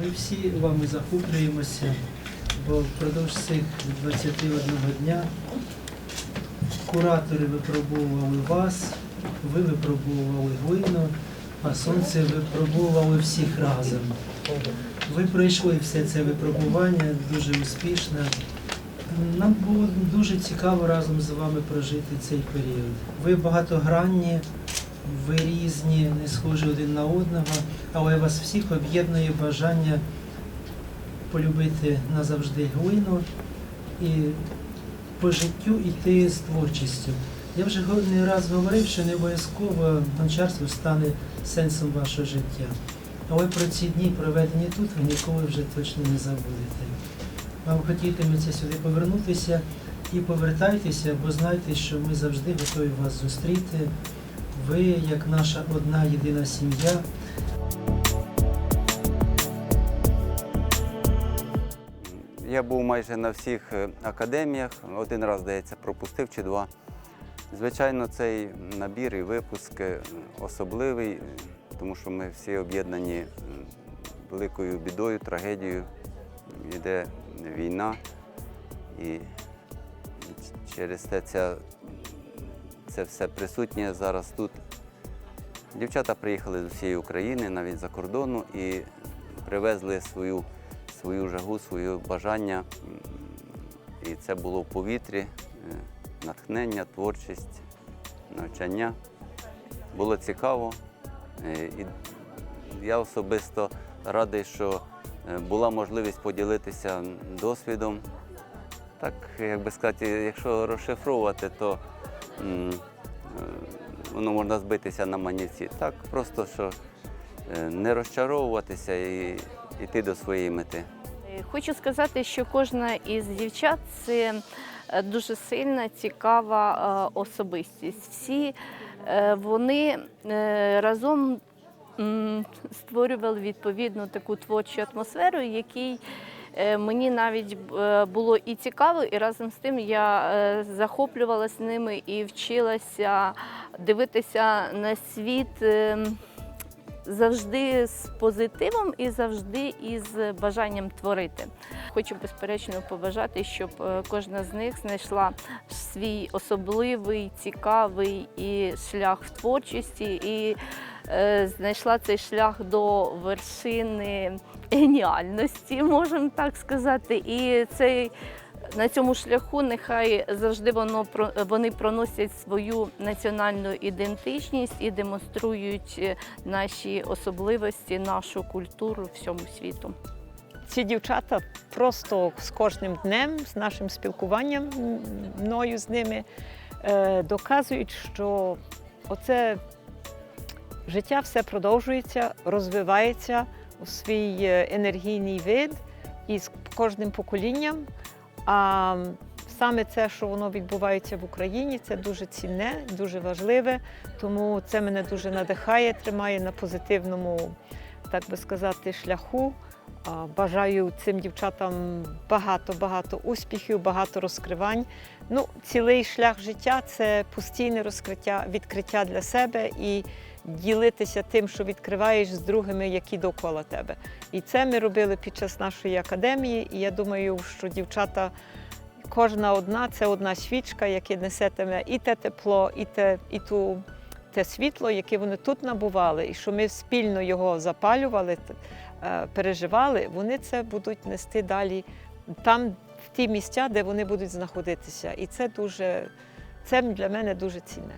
Ми всі вами захоплюємося, бо впродовж цих 21 дня куратори випробовували вас, ви випробовували глину, а сонце випробовувало всіх разом. Ви пройшли все це випробування дуже успішно. Нам було дуже цікаво разом з вами прожити цей період. Ви багатогранні, ви різні, не схожі один на одного, але вас всіх об'єднує бажання полюбити назавжди глину і по життю йти з творчістю. Я вже не раз говорив, що не обов'язково гончарство стане сенсом вашого життя. Але про ці дні, проведені тут, ви ніколи вже точно не забудете. Вам хотітиметься сюди повернутися і повертайтеся, бо знайте, що ми завжди готові вас зустріти. Ви, як наша одна єдина сім'я, Я був майже на всіх е, академіях, один раз, здається, пропустив чи два. Звичайно, цей набір і випуск е, особливий, е, тому що ми всі об'єднані великою бідою, трагедією. Йде війна, і через те ця, це все присутнє зараз тут. Дівчата приїхали з усієї України, навіть за кордону, і привезли свою свою жагу, своє бажання. І це було в повітрі, е, натхнення, творчість, навчання. Було цікаво. Е, І я особисто радий, що е, була можливість поділитися досвідом. Так, як би сказати, якщо розшифровувати, то воно можна збитися на манівці. Так, просто що е, не розчаровуватися і йти до своєї мети. Е, Хочу сказати, що кожна із дівчат це е, дуже сильна, цікава е, особистість. Всі е, вони е, разом створювали відповідну таку творчу атмосферу, якій е, мені навіть е, було і цікаво, і разом з тим я е, захоплювалася ними і вчилася дивитися на світ. завжди з позитивом і завжди із бажанням творити. Хочу безперечно побажати, щоб кожна з них знайшла свій особливий, цікавий і шлях в творчості, і знайшла цей шлях до вершини геніальності, можемо так сказати. І цей на цьому шляху нехай завжди воно вони проносять свою національну ідентичність і демонструють е, наші особливості, нашу культуру всьому світу. Ці дівчата просто з кожним днем, з нашим спілкуванням мною з ними, е, доказують, що оце життя все продовжується, розвивається у свій е, енергійний вид і з кожним поколінням. А саме це, що воно відбувається в Україні, це дуже цінне, дуже важливе. Тому це мене дуже надихає, тримає на позитивному, так би сказати, шляху. Бажаю цим дівчатам багато-багато успіхів, багато розкривань. Ну, цілий шлях життя це постійне розкриття, відкриття для себе і ділитися тим, що відкриваєш з другими, які довкола тебе. І це ми робили під час нашої академії. І я думаю, що дівчата, кожна одна це одна свічка, яка несетиме і те тепло, і те, і ту. Те світло, яке вони тут набували, і що ми спільно його запалювали, е, переживали, вони це будуть нести далі там, в ті місця, де вони будуть знаходитися. І це дуже це для мене дуже цінне.